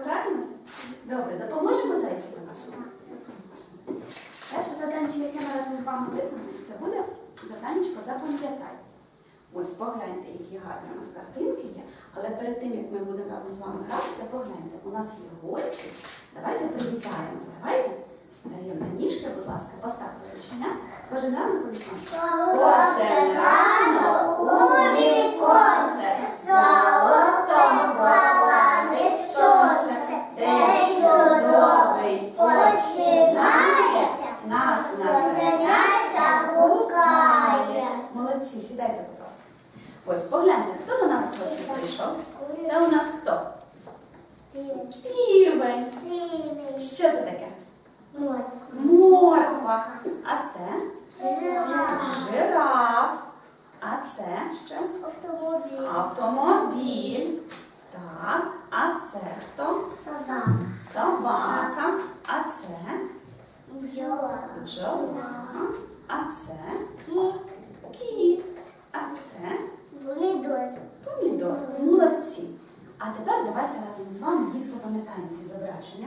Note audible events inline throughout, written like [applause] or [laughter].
Пограємося? Добре, допоможемо зайчику нашому? Перше завдання, яке ми разом з вами виконаємо, це буде завданнячко запам'ятай. Ось погляньте, які гарні у нас картинки є. Але перед тим, як ми будемо разом з вами гратися, погляньте, у нас є гості. Давайте привітаємося. Давайте стаємо на ніжки, будь ласка, поставте ручення. Кожен ранок у віконце. Кожен ранок у віконце золотом сонце. День чудовий починається, нас на заняття гукає. Молодці, сідайте, будь ласка. Ось погляньте, хто до нас в гості прийшов? Це у нас хто? Півень. Що це таке? Морква. А це жираф. А це що? Автомобіль. Так, а це хто? Собака. А це бджола. А це кіт. Кіт. А це помідор. Молодці. А тепер давайте разом з вами їх запам'ятаємо, ці зображення.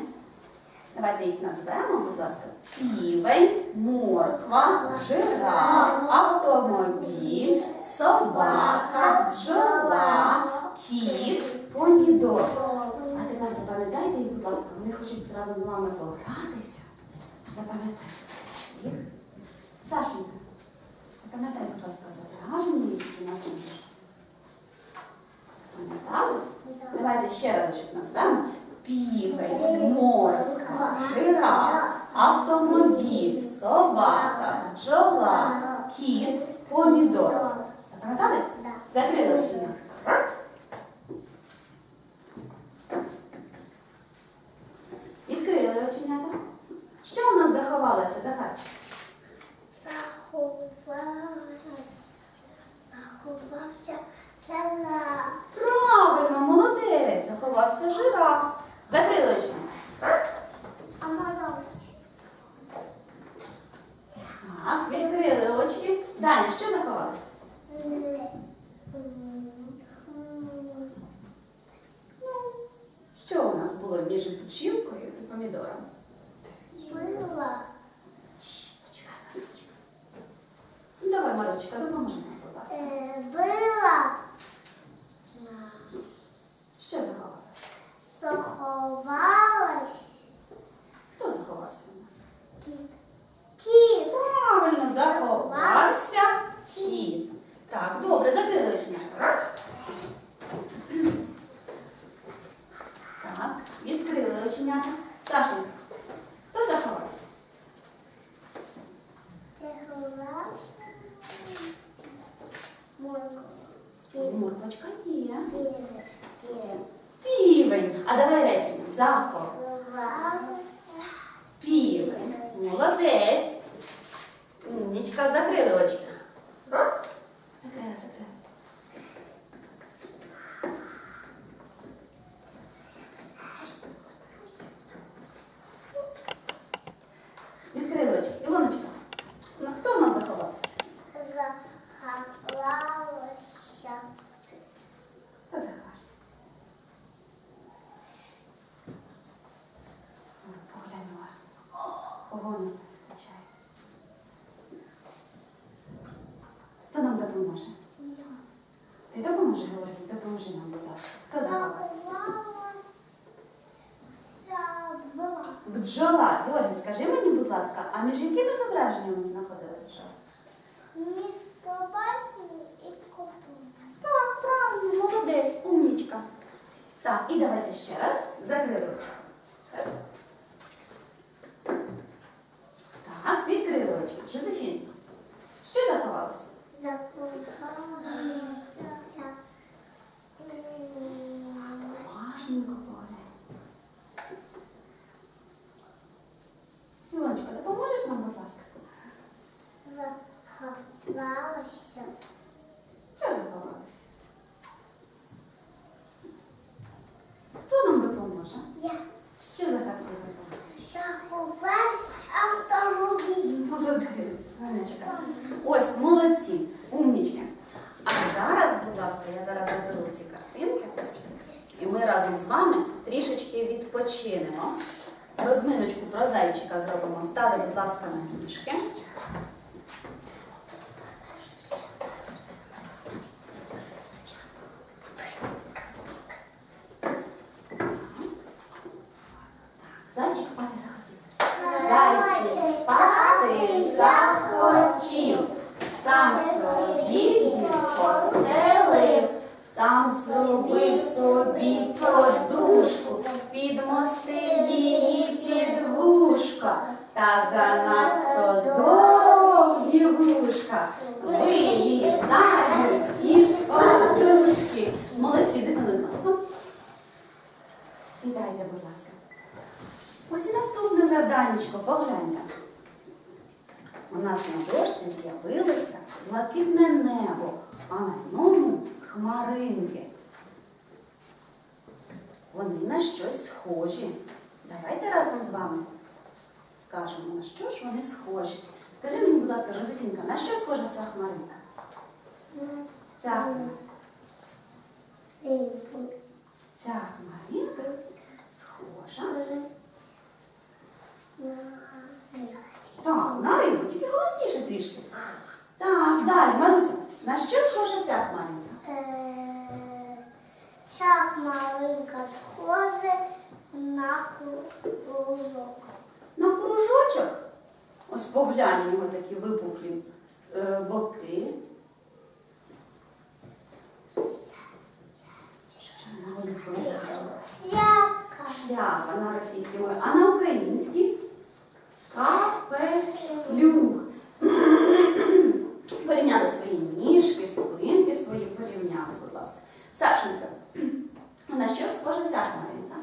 Давайте їх назвемо, будь ласка. Півень, морква, жираф, автомобіль, собака, бджола, кіт, помідор. А тепер запам'ятайте їх, будь ласка, вони хочуть разом з вами погратися. Запам'ятайте їх. Сашенька, запам'ятай, будь ласка, зображення, які у нас на місці. Пам'ятали? Давайте ще разочок назвемо. Півень, морква, жираф, автомобіль, собака, бджола, кіт, помідор. Запам'ятали? Закрили очі. Раз. Відкрили оченята. Що у нас заховалося, Захарчик? Заховався чела. Правильно, молодець. Заховався жираф. Закрили очі. Так, відкрили очі. Далі, що заховалося? Що у нас було між печінкою і помідором? Була Щ, Почекай, Марусечка. Ну, давай, Марічка, допоможи нам, будь ласка. Била Що заховала? заховалась Хто заховався у нас? кіт. Правильно, заховався кіт. Так, добре, закрили очі. Раз. Так, відкрили оченята. Сашенька, хто заховався? Заховався морква. Морквочка є. Півень. Півень. А давай речення. Захов. Заховався Півень. Молодець. Умнічка, закрили очі. Раз. Закрили, закрили. Відкрили очі. Ілоночка, ну хто у нас заховався? заховалася Хто заховався? О, Поглянь уважно. Кого у нас не вистачає? Хто нам допоможе? Ти допоможи, Георгій, допоможи нам, будь ласка. Заховався? Бджола. Бджола. Георгій, скажи мені, будь ласка, а між якими зображеннями знаходила бджола? Між собакою і котом. Так, правильно, молодець, умнічка. Так, і давайте ще раз закрили очі. Раз. Так, відкрили очі. Жозефін, що заховалося? Заховалася. Важненько поглянь. Ілоночка, допоможеш нам, будь ласка? Заховалася. Що заховалося? Хто нам допоможе? Я Що заховалося? Сонечка. Ось, молодці, умнічки. А зараз, будь ласка, я зараз заберу ці картинки, і ми разом з вами трішечки відпочинемо. Розминочку про зайчика зробимо. Стали, будь ласка, на ніжки. Зайчик спати захотів. Зайчик спати захотів, сам собі він постелив, сам зробив собі подушку, підмостив її під вушко, та занадто довгі вушка. Вилізають із подушки. Молодці, дитина, будь ласка. Сідайте, будь ласка. Ось і наступне завданнячко, погляньте. У нас на дошці з'явилося блакитне небо, а на ньому хмаринки. Вони на щось схожі. Давайте разом з вами скажемо, на що ж вони схожі. Скажи мені, будь ласка, Жозефінка, на що схожа ця хмаринка? Ця, хмаринка- ця хмаринка схожа. Так, на рибу, тільки голосніше трішки. Так, далі, Маруся, на що схожа ця хмаринка? Ця хмаринка схожа на кружок. На кружочок. Ось поглянь, у нього такі випуклі е, боки. Що на. Шляпа на російській мові, а на українській капелюх. Порівняли свої ніжки, спинки свої порівняли, будь ласка. Сашенька, на що схожа ця хмаринка?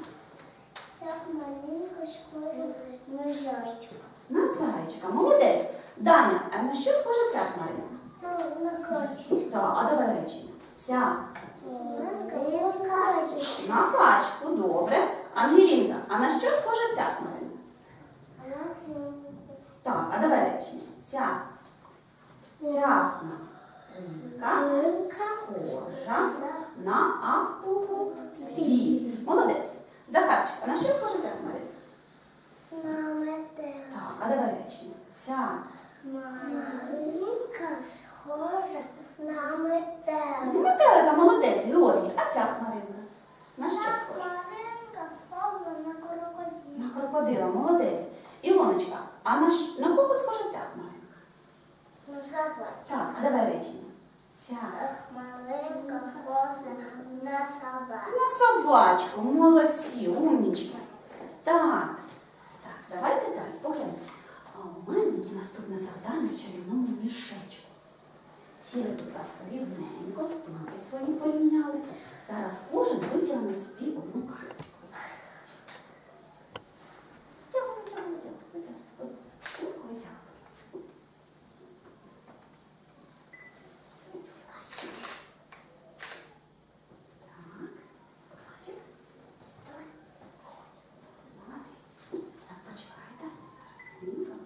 Ця хмаринка схожа на зайчика. На зайчика, молодець. Даня, а на що схожа ця хмаринка? Ну, на качку. Так, а давай речення. Ця. На качку, добре. Ангелінка, а на що схожа ця хмаринка? Так, а давай речення. Ця, ця хмаринка схожа на автомобіль. Молодець. Захарчик, а на що схожа ця хмаринка? На метелик. Так, а давай речення. Ця Хмаринка схожа на метелик. метелика молодець, Георгій, а ця хмаринка? На що схожа? Хмаринка схожа на крокодила. На крокодила, молодець. Ілоночка, а на, ш- на кого схожа ця хмаринка? На собачку. Так, а давай речення. Ця. Хмаринка схожа на собаку. На собачку, молодці, умнічки. Так, так, давайте далі, погляньте. А у мене є наступне завдання в чарівному мішечку. Сіли, будь ласка, рівненько, спинки свої порівняли. Зараз кожен витягне собі одну карточку. Витягуй, витягуй, витягуй, витягуй. Витягуй, витягуй. Так, бачиш? Молодець. Так, почекайте. Зараз хвилинку.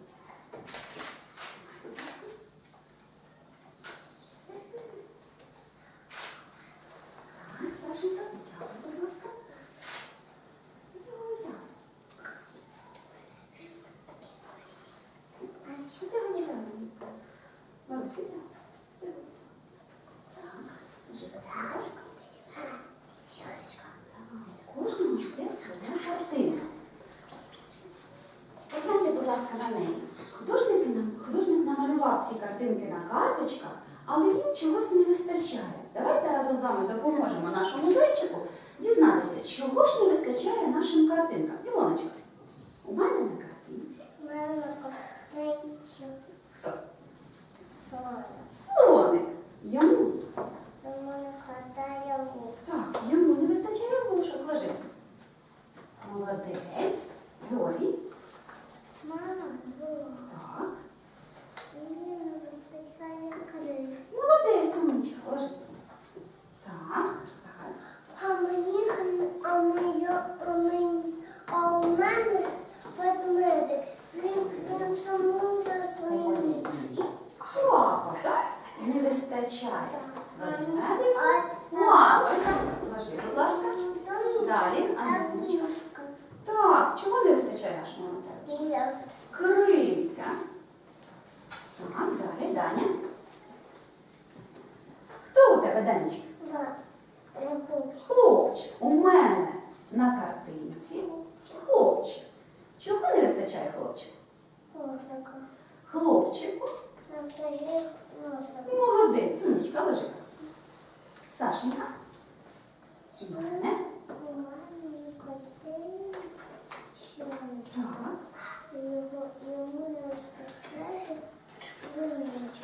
Будь ласка. Так, Сашенька, витягуй, будь ласка. Витягуй, витягуй. Витягуй, витягуй. Марусь. Кожному є своя картина. Погляньте, будь ласка, на неї. Художник намалював ці картинки на карточках, але їм чогось не вистачає. Давайте разом з вами допоможемо нашому зайчику дізнатися, чого ж не вистачає нашим картинкам. Ілоночка, у мене на картинці Мене котичу. хто? Слоник. Йому. У мене хатає вух. Так, йому не вистачає вушок. Ложи. Молодець. Георгій. Мама, вух. Так. Мені не вистачає крив. Молодець, умничка, ложи. Так, Захар. А мені, а моє, а мені, а у мене ведмедик. Він, він сумує за своїм ніжком. вистачає? Ведмедик. Лапочка. Ложи, будь ласка. Далі. Андрійчик. Так, чого не вистачає нашому мотелю? Крильця. Так, далі, Даня. Хто у тебе, Данечка? Хлопчик. У мене на картинці хлопчик. Чого не вистачає хлопчику? Хлопчику. Молодець, умничка, лежи. Сашенька. У мене. Так.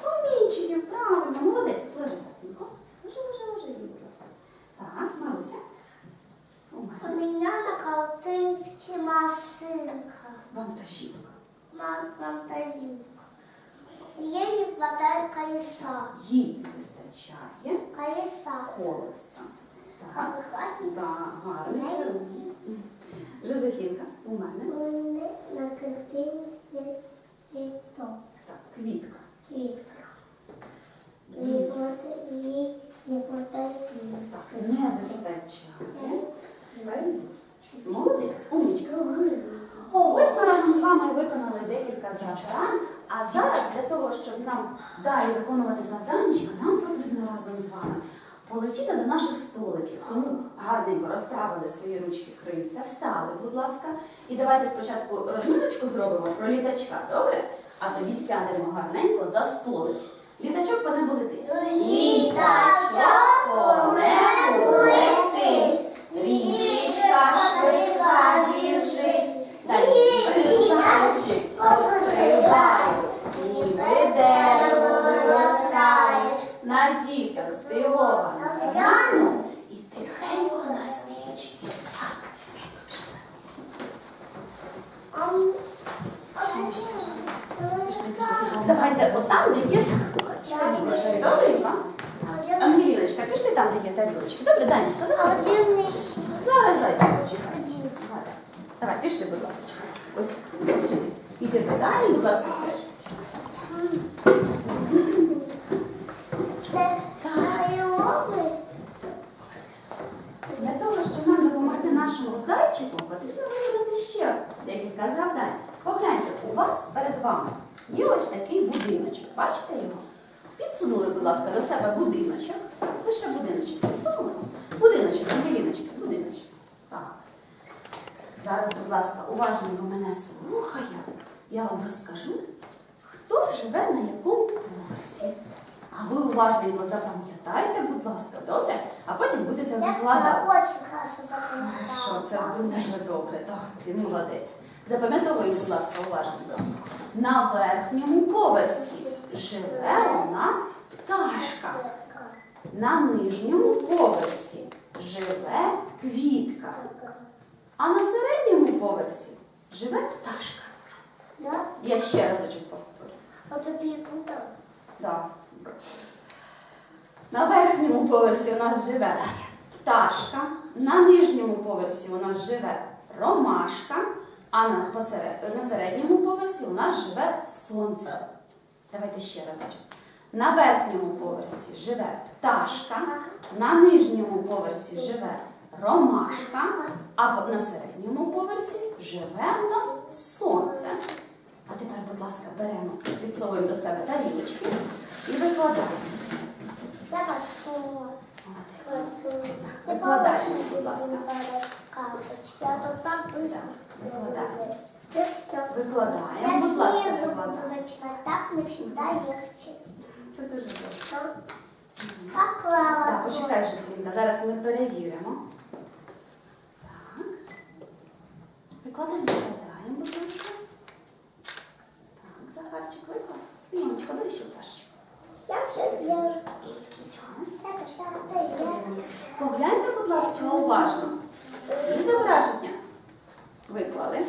Промінчиків, правильно, молодець. Лежи, Катенько. Лежи, лежи, лежи, їй, будь ласка. Так, Маруся. У У мене меня на картинке машинка. вантажівка. Мам- Монтажівка. Ей не хватает колеса. Їй не вистачає Колеса. Так, так, гарно. Жозефінка, у мене. У мене на картинці цвіток. Так, квітка. Квітка. Їй не хватає. Так, не вистачає. Молодець, умничка. Ось ми разом з вами виконали декілька завдань. А зараз для того, щоб нам далі виконувати завданечка, нам потрібно разом з вами полетіти до наших столиків. Тому гарненько розправили свої ручки крильця, встали, будь ласка. І давайте спочатку розминочку зробимо про літачка, добре? А тоді сядемо гарненько за столик. Літачок по небу летить. Літачок по небу. Річечка швидка біжить. Далі зайчик пострибає, ніби дерево виростає. На діток здивовано гляну і тихенько на стрічки сяде. Давайте отам, де є тарілочки. Добренько? Ангеліночка, пішли там, де є тарілочки. Добре, Данечка, заходь. Зараз зайчик почекай. Зараз. Давай, пішли, будь ласка. Ось, ось сюди. Іди додай, будь ласка, все. Для того, щоб нам допомогти нашому зайчику, потрібно виконати ще декілька завдань. Погляньте, у вас перед вами є ось такий будиночок. Бачите його? Підсунули, будь ласка, до себе будиночок. Лише будиночок. Підсунули. Будиночок, Ангеліночка, будиночок. Так. Зараз, будь ласка, уважненько мене слухає. Я вам розкажу, хто живе на якому поверсі. А ви уважненько запам'ятайте, будь ласка, добре? А потім будете викладати. очень хорошо запомнила. Хорошо, це дуже добре. Так, ти молодець. Запам'ятовуй, будь ласка, уважненько. На верхньому поверсі живе у нас пташка. На нижньому поверсі живе квітка. А на середньому поверсі живе пташка. Да? Я ще разочок повторю. Вот это перепутала. Да. На верхньому поверсі у нас живе пташка, на нижньому поверсі у нас живе ромашка, а на, посеред, на середньому поверсі у нас живе сонце. Давайте ще разочок. На верхньому поверсі живе пташка, на нижньому поверсі живе ромашка, а на середньому поверсі живе у нас сонце. А тепер, будь ласка, беремо, підсовуємо до себе тарілочки і викладаємо. Я хочу. Молодець. хочу. Так, викладаємо, будь ласка. Викладаємо. Будь ласка, буду викладаємо. так мне всегда легче. Це дуже добре. Поклала. Так, почекай, Жасмінка, зараз ми перевіримо. Так. Викладаємо, викладаємо, будь ласка. Так, Захарчик виклав. Ілоночка, бери ще пташечку. Я все сделаю. Погляньте, будь ласка, уважно. Всі зображення виклали.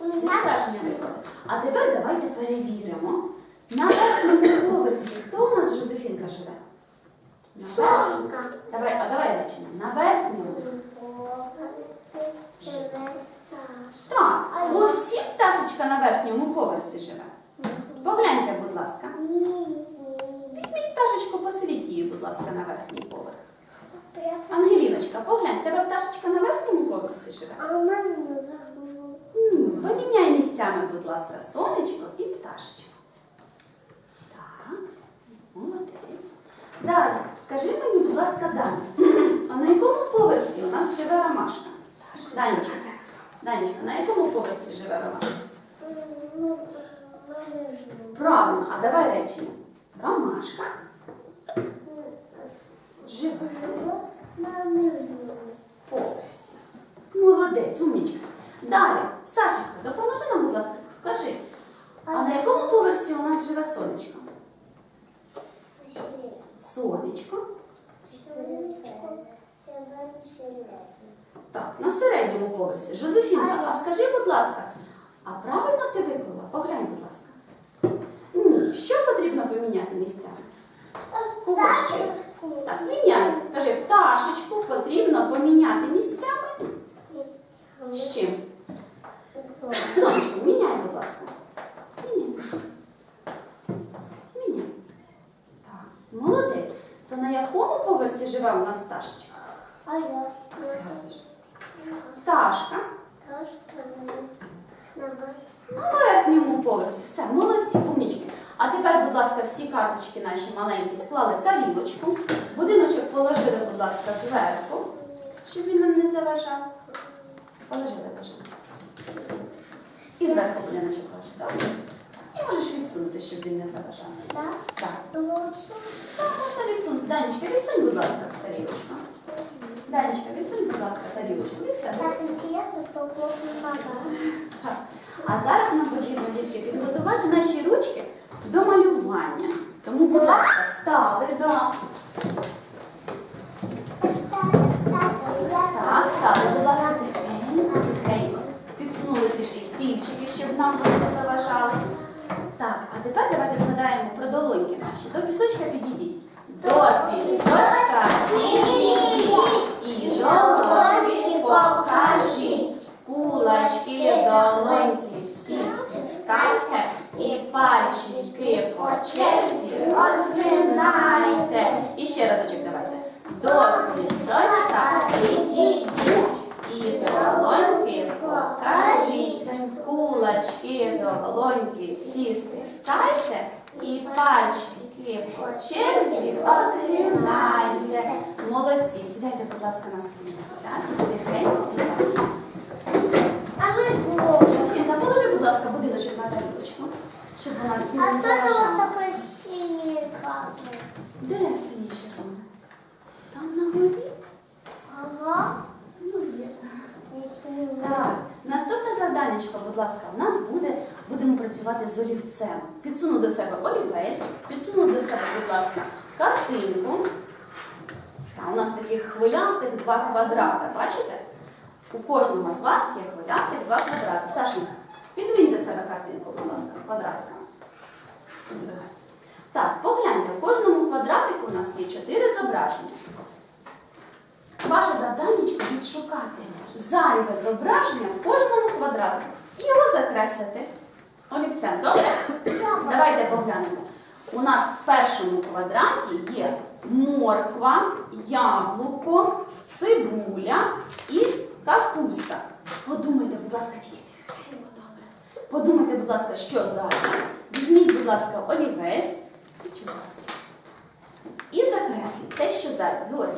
Зображення виклали. А тепер давайте перевіримо. На верхньому поверсі хто у нас Жозефінка живе? На. Давай, а давай речення. На верхньому. Так, бо всі пташечка на верхньому поверсі живе. Погляньте, будь ласка. Візьміть пташечку посидіть її, будь ласка, на верхній поверх. Ангеліночка, поглянь, тебе пташечка на верхньому поверсі живе? А у мене наверху. Ні, поміняй місцями, будь ласка, сонечко і пташечку. Так, молодець. Далі, скажи мені, будь ласка, Даня, а на якому поверсі у нас живе ромашка? Данечка, Данечка, на якому поверсі живе ромашка? Ну, на. Правильно, а давай речення. Ромашка поверсі. Молодець, умнічка. Далі, Сашенька, допоможи нам, будь ласка, скажи, а на якому поверсі у нас живе сонечко? Сонечко. Так, на середньому поверсі. Жозефінка, а скажи, будь ласка, а правильно ти виклала? Поглянь, будь ласка. Ні, що потрібно поміняти місцями? Ще? Так, міняй. Кажи, пташечку потрібно поміняти місцями. З чим? Сонечко, міняй, будь ласка. Міняй. Міняй. Так, молодець. То на якому поверсі живе у нас пташечка? А я Пташка. теж на На верхньому поверсі. Все, молодці, умнічки. А тепер, будь ласка, всі карточки наші маленькі склали в тарілочку. Будиночок положили, будь ласка, зверху, щоб він нам не заважав. Положили, положили. І зверху будиночок ложи, добре? І можеш відсунути, щоб він не заважав. Так? Так. Так, можна відсунути. Данечка, відсунь, будь ласка, тарілочку. Данечка, відсунь, будь ласка, тарілочку. Так интересно, что плохо. Так. А зараз нам потрібно дітки підготувати наші ручки до малювання. Тому, будь ласка, встали, да. Так, встали, будь ласка, тихенько, тихенько. Підсунули трішки щоб нам вони не заважали. Так, а тепер давайте згадаємо про долоньки наші. До пісочка підійдіть. До пісочка підійдіть і долоньки покажіть. Кулачки, долоньки всі стискайте і пальчики по черзі розгинайте. І ще разочок давайте. До пісочка підійдіть і долоньки покажіть. Кулачки, долоньки всі стискайте і пальчики по черзі розгинайте. Молодці, сідайте, будь ласка, на свої місця. Тихенько, будь ласка. А мы плохо. Положи, будь ласка, будиночок на тарілочку, щоб вона А не это у вас заважала. такое синее и? Де синіше там? Там на горі? Ага. Ну, є. Так, наступне завданнячко, будь ласка, у нас буде, будемо працювати з олівцем. Підсуну до себе олівець, підсуну до себе, будь ласка, картинку. Та, у нас таких хвилястих два квадрата, бачите? У кожного з вас є хвилястих два квадрати. Сашенька, підвинь до себе картинку, будь ласка, з квадратиками. Так, погляньте, в кожному квадратику у нас є чотири зображення. Ваше завданнячко відшукати зайве зображення в кожному квадратику і його закреслити. Олівцем, добре? Давайте поглянемо. У нас в першому квадраті є морква, яблуко, цибуля і капуста. Подумайте, будь ласка, тільки тихенько, добре. Подумайте, будь ласка, що зайве. Візьміть, будь ласка, олівець і закресліть те, що зайве. Говори.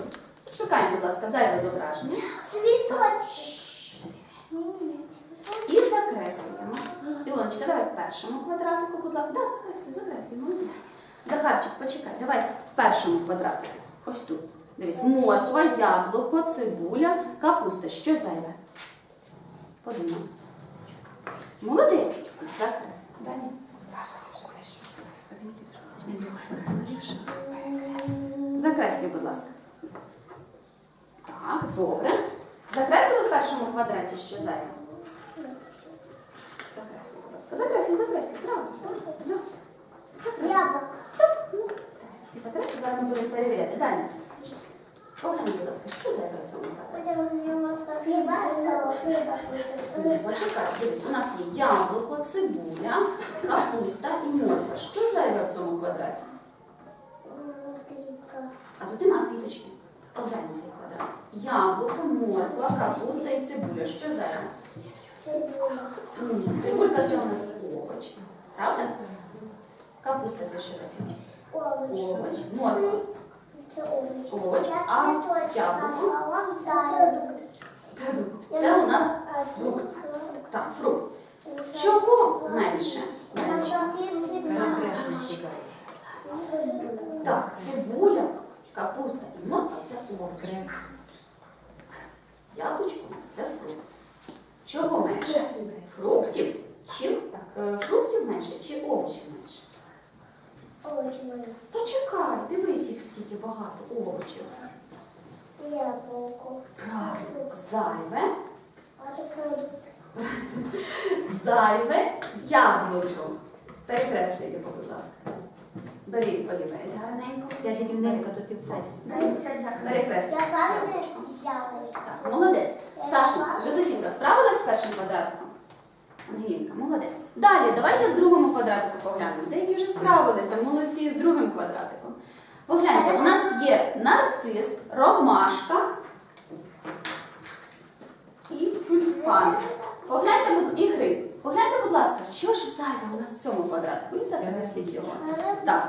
Шукаємо, будь ласка, зайве зображення. І закреслюємо. Ілоночка, давай в першому квадратику, будь ласка. Да, закреслюй, молодець. Захарчик, почекай, давай в першому квадратику. Ось тут. Дивись, морква, яблуко, цибуля, капуста. Що зайве? Подумай. Молодець. Закреслюй. Далі. Закреслюй, будь ласка. Так, добре. Закреслили в першому квадраті, що зайве? Закреслюй, будь ласка. Закреслюй, закреслюй. Правильно. Да. Закреслюй. Яблоко. Так, ну, давай, тільки закреслюй, зараз ми будемо перевіряти. Далі. Поглянь, будь ласка, що зайве в цьому Почекай, дивись, у нас є яблуко, цибуля, капуста і морква. Що зайве в цьому квадраті? А тут нема квіточки. Поглянь цей квадрат. Яблуко, морква, капуста і цибуля. Що? Цибуля. Цибулька це у нас овоч. Правда? Капуста це що таке? Овоч. Овоч. Морква. Це овоч. Овоч. Це А яблуко? а он зайвий. Це у нас фрукт. Так, фрукт. Чого менше? Менше. Так, цибуля, капуста і морква це овоч. Яблучко у нас це фрукт. Чого менше? Фруктів. Чим? Е, Фруктів менше чи овочів менше? Овоч мої. Почекай, дивись їх скільки багато овочів. Яблуко. Правильно. Зайве. [laughs] Зайве яблуко. Перекреслюй його, будь ласка. Бери олівець гарненько. Сядь рівненько, то ти всадь. Перекреслюй. Не яблучко. взяла. Так, молодець. Саша, Жозефінка, справилась з першим квадратиком? Ангелінка, молодець. Далі, давайте в другому квадратику поглянемо. Деякі вже справилися, молодці з другим квадратиком. Погляньте, у нас є нарцис, ромашка і тюльпан. Погляньте, і гри. Погляньте, будь ласка, що ж зайве у нас в цьому квадратику? І запресліть його. Так,